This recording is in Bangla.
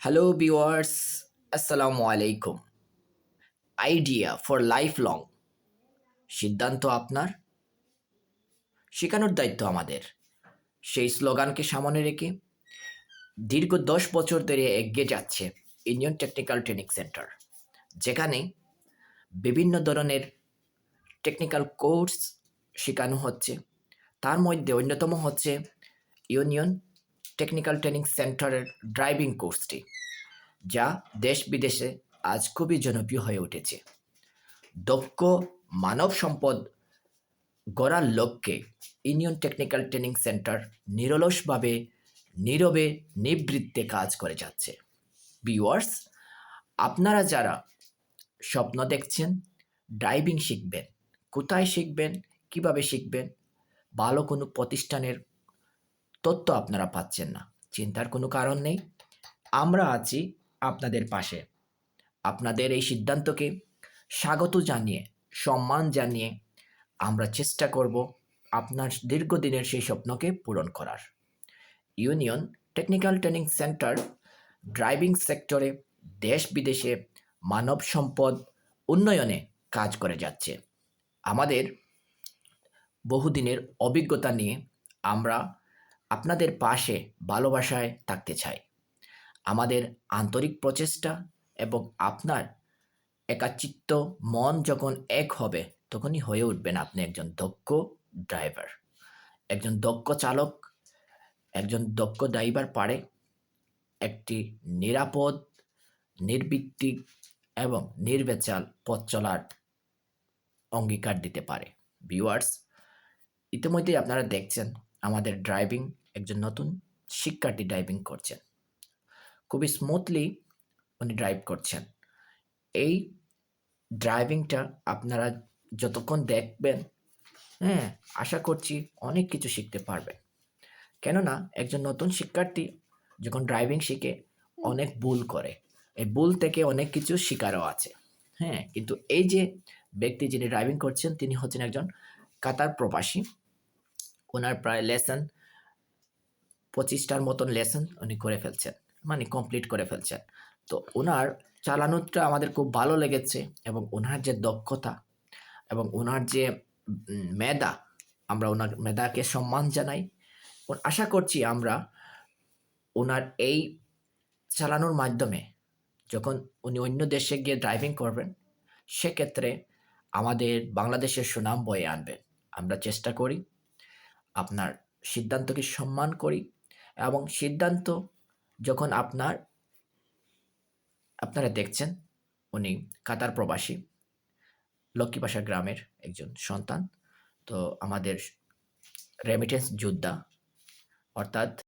হ্যালো ভিওয়ার্স আসসালামু আলাইকুম আইডিয়া ফর লাইফ লং সিদ্ধান্ত আপনার শেখানোর দায়িত্ব আমাদের সেই স্লোগানকে সামনে রেখে দীর্ঘ দশ বছর ধরে এগিয়ে যাচ্ছে ইন্ডিয়ান টেকনিক্যাল ট্রেনিং সেন্টার যেখানে বিভিন্ন ধরনের টেকনিক্যাল কোর্স শেখানো হচ্ছে তার মধ্যে অন্যতম হচ্ছে ইউনিয়ন টেকনিক্যাল ট্রেনিং সেন্টারের ড্রাইভিং কোর্সটি যা দেশ বিদেশে আজ খুবই জনপ্রিয় হয়ে উঠেছে। দক্ষ মানব সম্পদ গড়ার লক্ষ্যে ইউনিয়ন টেকনিক্যাল ট্রেনিং সেন্টার নিরলসভাবে, নীরবে, নিবৃত্তে কাজ করে যাচ্ছে। বিওয়ার্স আপনারা যারা স্বপ্ন দেখছেন ড্রাইভিং শিখবেন, কোথায় শিখবেন, কীভাবে শিখবেন, ভালো কোনো প্রতিষ্ঠানের তথ্য আপনারা পাচ্ছেন না। চিন্তার কোনো কারণ নেই। আমরা আছি আপনাদের পাশে। আপনাদের এই সিদ্ধান্তকে স্বাগত জানিয়ে, সম্মান জানিয়ে আমরা চেষ্টা করব আপনার দীর্ঘদিনের সেই স্বপ্নকে পূরণ করার। Union technical training centre driving সেক্টরে দেশ বিদেশে মানব সম্পদ উন্নয়নে কাজ করে যাচ্ছে। আমাদের বহুদিনের অভিজ্ঞতা নিয়ে আমরা আপনাদের পাশে ভালোবাসায় থাকতে চাই। আমাদের আন্তরিক প্রচেষ্টা এবং আপনার একাচিত্ত মন যখন এক হবে, তখনই হয়ে উঠবেন আপনি একজন দক্ষ ড্রাইভার একজন দক্ষ চালক, একজন দক্ষ ড্রাইভার পারে একটি নিরাপদ, নির্বৃত্তিক এবং নির্বেচাল পথ চলার অঙ্গীকার দিতে পারে। ভিউয়ার্স ইতিমধ্যেই আপনারা দেখছেন আমাদের ড্রাইভিং একজন নতুন শিক্ষার্থী ড্রাইভিং করছেন। খুবই স্মুথলি উনি ড্রাইভ করছেন। এই ড্রাইভিংটা আপনারা যতক্ষণ দেখবেন হ্যাঁ আশা করছি অনেক কিছু শিখতে পারবেন। কেননা একজন নতুন শিক্ষার্থী যখন ড্রাইভিং শিখে, অনেক ভুল করে। এই ভুল থেকে অনেক কিছু শিকারও আছে। হ্যাঁ কিন্তু এই যে ব্যক্তি যিনি ড্রাইভিং করছেন, তিনি হচ্ছেন একজন কাতার প্রবাসী। ওনার প্রায় লেসন পঁচিশটার মতন লেসন উনি করে ফেলছেন মানে কমপ্লিট করে ফেলছেন। তো ওনার চালানোটা আমাদের খুব ভালো লেগেছে এবং ওনার যে দক্ষতা এবং ওনার যে মেধা, আমরা ওনার মেধাকে সম্মান জানাই। আশা করছি আমরা ওনার এই চালানোর মাধ্যমে যখন উনি অন্য দেশে গিয়ে ড্রাইভিং করবেন, সেক্ষেত্রে আমাদের বাংলাদেশের সুনাম বয়ে আনবেন। আমরা চেষ্টা করি আপনার সিদ্ধান্তকে সম্মান করি এবং সিদ্ধান্ত যখন আপনার, আপনারা দেখছেন, উনি কাতার প্রবাসী লক্ষ্মীপাশা গ্রামের একজন সন্তান। তো আমাদের রেমিটেন্স যোদ্ধা, অর্থাৎ